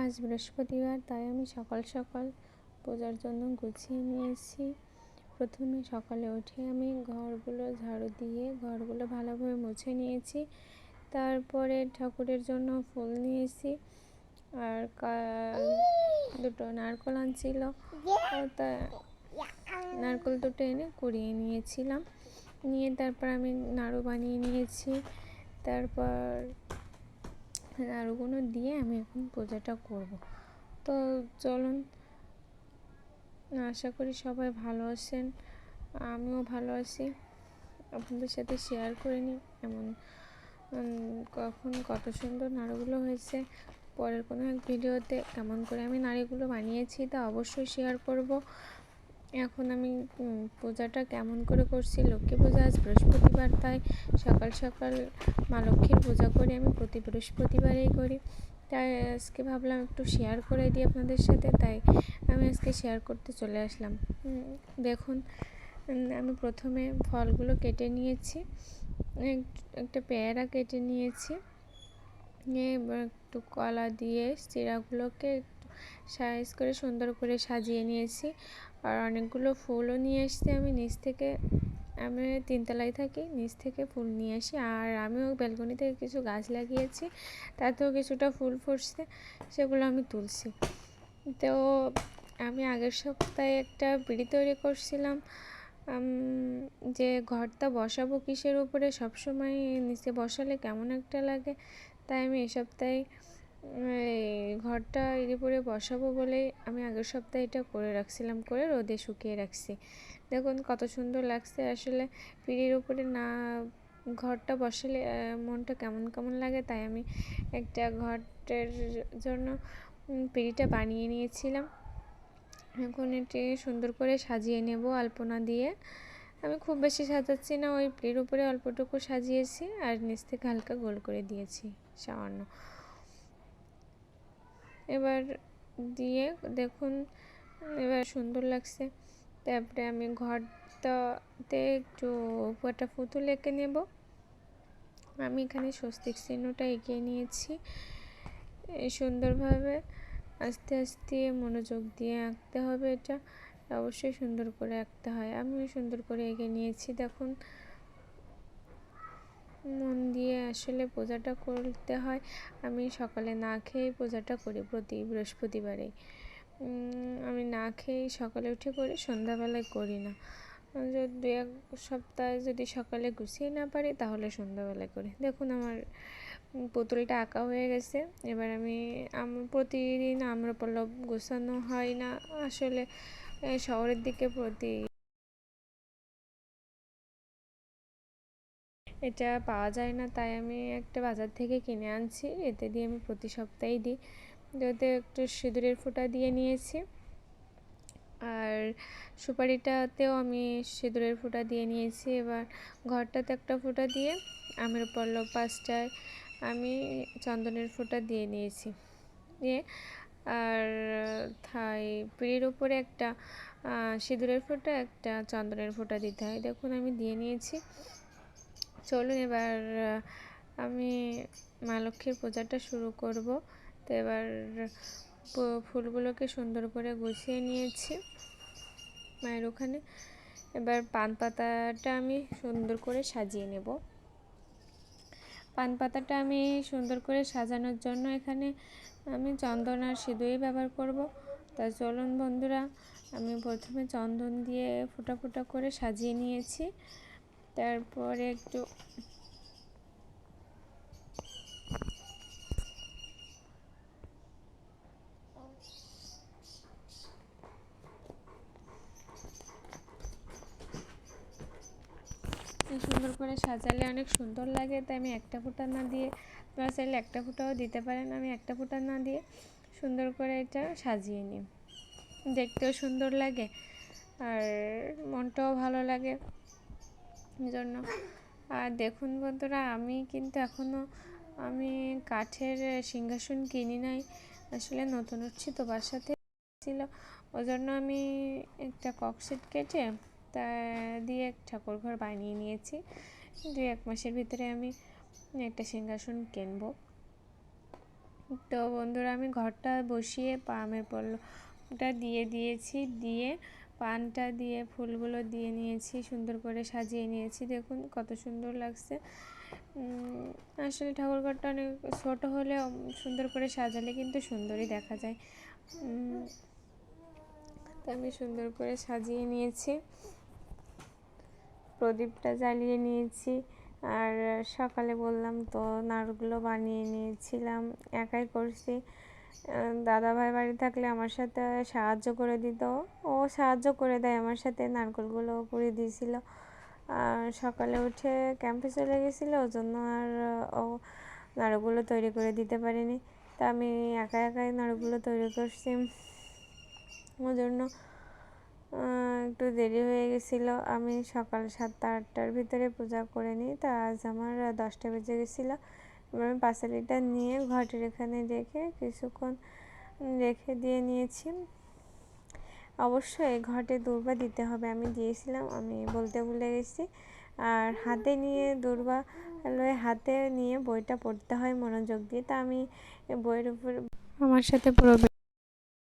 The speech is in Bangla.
আজ বৃহস্পতিবার, তাই আমি সকাল সকাল পূজার জন্য গুছিয়ে নিয়েছি। প্রথমে সকালে উঠে আমি ঘরগুলো ঝাড়ু দিয়ে ঘরগুলো ভালোভাবে মুছে নিয়েছি। তারপরে ঠাকুরের জন্য ফুল নিয়েছি। আর দুটো নারকল আনছিল। তা, নারকল দুটো এনে কুড়িয়ে নিয়েছিলাম। নিয়ে তারপর আমি নাড়ু বানিয়ে নিয়েছি। তারপর নাড়ুগুলো দিয়ে আমি এখন পূজাটা করব। তো চলুন, আশা করি সবাই ভালো আছেন, আমিও ভালো আছি। আপনাদের সাথে শেয়ার করে নিই এমন কখন কত সুন্দর নাড়ুগুলো হয়েছে। পরের কোনো এক ভিডিওতে কেমন করে আমি নাড়িগুলো বানিয়েছি তা অবশ্যই শেয়ার করব। এখন আমি পূজাটা কেমন করে করছি লক্ষ্মী পূজা আজ বৃহস্পতিবার, তাই সকাল সকাল মা লক্ষ্মীর পূজা করি আমি, প্রতি বৃহস্পতিবারেই করি। তাই আজকে ভাবলাম একটু শেয়ার করে দিই আপনাদের সাথে, তাই আমি আজকে শেয়ার করতে চলে আসলাম। দেখুন আমি প্রথমে ফলগুলো কেটে নিয়েছি একটা পেয়ারা কেটে নিয়েছি, নিয়ে একটু কলা দিয়ে, চিরাগুলোকে সাইজ করে সুন্দর করে সাজিয়ে নিয়েছি। আর অনেকগুলো ফুলও নিয়ে এসছি আমি। নিচ থেকে আমি তিনতলায় থাকি, নিচ থেকে ফুল নিয়ে আসি। আর আমিও ব্যালকনি থেকে কিছু গাছ লাগিয়েছি, তাতেও কিছুটা ফুল ফুটছে, সেগুলো আমি তুলছি। তো আমি আগের সপ্তাহে একটা বিড়ি তৈরি করছিলাম। যে ঘরটা বসাবো কিসের উপরে সবসময় নিচে বসালে কেমন একটা লাগে, তাই আমি এ সপ্তাহে ঘরটা এর উপরে বসাবো বলে আমি আগের সপ্তাহে এটা করে রাখছিলাম, করে রোদে শুকিয়ে রাখছি। দেখুন কত সুন্দর লাগছে। আসলে পিড়ির উপরে না ঘরটা বসালে মনটা কেমন কেমন লাগে তাই আমি একটা ঘরের জন্য পিড়িটা বানিয়ে নিয়েছিলাম। এখন এটি সুন্দর করে সাজিয়ে নেব আলপনা দিয়ে। আমি খুব বেশি সাজাচ্ছি না, ওই পিড়ির উপরে অল্পটুকু সাজিয়েছি আর নিচ থেকে হালকা গোল করে দিয়েছি সামান্য। এবার দিয়ে দেখুন, এবার সুন্দর লাগছে। তারপরে আমি ঘরটাতে একটু উপরটা ফুতুল এঁকে নেব। আমি এখানে স্বস্তিক চিহ্নটা এঁকে নিয়েছি। সুন্দরভাবে আস্তে আস্তে মনোযোগ দিয়ে আঁকতে হবে এটা। অবশ্যই সুন্দর করে আঁকতে হয়। আমিও সুন্দর করে এঁকে নিয়েছি। দেখুন মন দিয়ে আসলে পূজাটা করতে হয়। আমি সকালে না খেয়ে পূজাটা করি প্রতি বৃহস্পতিবারে। আমি না খেয়েই সকালে উঠে করি সন্ধ্যাবেলায় করি না। দু এক সপ্তাহে যদি সকালে গুছিয়ে না পারি, তাহলে সন্ধ্যাবেলায় করি। দেখুন আমার পুতুলটা আঁকা হয়ে গেছে। এবার আমি প্রতিদিন আম্রপল্লব গোছানো হয় না। আসলে শহরের দিকে প্রতি এটা পাওয়া যায় না, তাই আমি একটা বাজার থেকে কিনে আনছি। এতে দিয়ে আমি প্রতি সপ্তাহেই দিই। যাতে একটু সিঁদুরের ফোঁটা দিয়ে নিয়েছি। আর সুপারিটাতেও আমি সিঁদুরের ফোঁটা দিয়ে নিয়েছি। এবার ঘরটাতে একটা ফোঁটা দিয়ে আমের পল্লব পাঁচটায় আমি চন্দনের ফোঁটা দিয়ে নিয়েছি। দিয়ে আর থাই পিড়ির উপরে একটা সিঁদুরের ফোঁটা, একটা চন্দনের ফোঁটা দিতে হয়। দেখুন, আমি দিয়ে নিয়েছি। চলুন এবার আমি মা লক্ষ্মীর পূজাটা শুরু করব। তো এবার ফুলগুলোকে সুন্দর করে গুছিয়ে নিয়েছি মায়ের ওখানে। এবার পান পাতাটা আমি সুন্দর করে সাজিয়ে নেব। পান পাতাটা আমি সুন্দর করে সাজানোর জন্য এখানে আমি চন্দন আর সিঁদুরই ব্যবহার করব। তা চলুন বন্ধুরা, আমি প্রথমে চন্দন দিয়ে ফোটা ফোটা করে সাজিয়ে নিয়েছি। তারপরে একটু সুন্দর করে সাজালে অনেক সুন্দর লাগে, তাই আমি একটা ফুটা না দিয়ে আপনারা চাইলে একটা ফোঁটাও দিতে পারেন, আমি একটা ফুটা না দিয়ে সুন্দর করে এটা সাজিয়ে নিই। দেখতেও সুন্দর লাগে আর মনটাও ভালো লাগে। জন্য। আর দেখুন বন্ধুরা, আমি কিন্তু এখনও আমি কাঠের সিংহাসন কিনি নাই। আসলে নতুন উঠছি তো বাসাতে। ছিল। ওই জন্য আমি একটা ককশিট কেটে তা দিয়ে ঠাকুর ঘর বানিয়ে নিয়েছি। দু এক মাসের ভিতরে আমি একটা সিংহাসন কিনবো। তো বন্ধুরা, আমি ঘরটা বসিয়ে পামের পল্লটা দিয়ে দিয়েছি। দিয়ে পানটা দিয়ে, ফুলগুলো দিয়ে নিয়েছি, সুন্দর করে সাজিয়ে নিয়েছি। দেখুন, কত সুন্দর লাগছে। আসলে ঠাকুরঘরটা অনেক ছোটো হলেও সুন্দর করে সাজালে কিন্তু সুন্দরই দেখা যায়। তো আমি সুন্দর করে সাজিয়ে নিয়েছি। প্রদীপটা জ্বালিয়ে নিয়েছি। আর সকালে বললাম তো নাড়ুগুলো বানিয়ে নিয়েছিলাম। একাই করছি। দাদাভাই বাড়ি থাকলে আমার সাথে সাহায্য করে দিত। ও সাহায্য করে দেয় আমার সাথে, নারকেলগুলো পুড়ে দিয়েছিল। আর সকালে উঠে ক্যাম্পে চলে গেছিল ওই জন্য আর, ও নাড়ুগুলো তৈরি করে দিতে পারিনি। তা আমি একা একাই নাড়ুগুলো তৈরি করছি। ওই জন্য একটু দেরি হয়ে গেছিল। আমি সকাল সাতটা আটটার ভিতরে পূজা করে নিই। তা আজ আমার দশটা বেজে গেছিল। এবার আমি পাঁচালিটা নিয়ে ঘটের এখানে রেখে কিছুক্ষণ রেখে দিয়ে নিয়েছি। অবশ্যই ঘটে দুর্বা দিতে হবে। আমি দিয়েছিলাম, আমি বলতে ভুলে গেছি। আর হাতে নিয়ে দুর্বা লয়ে হাতে নিয়ে বইটা পড়তে হয় মনোযোগ দিয়ে। তা আমি বইয়ের উপর আমার সাথে পুরো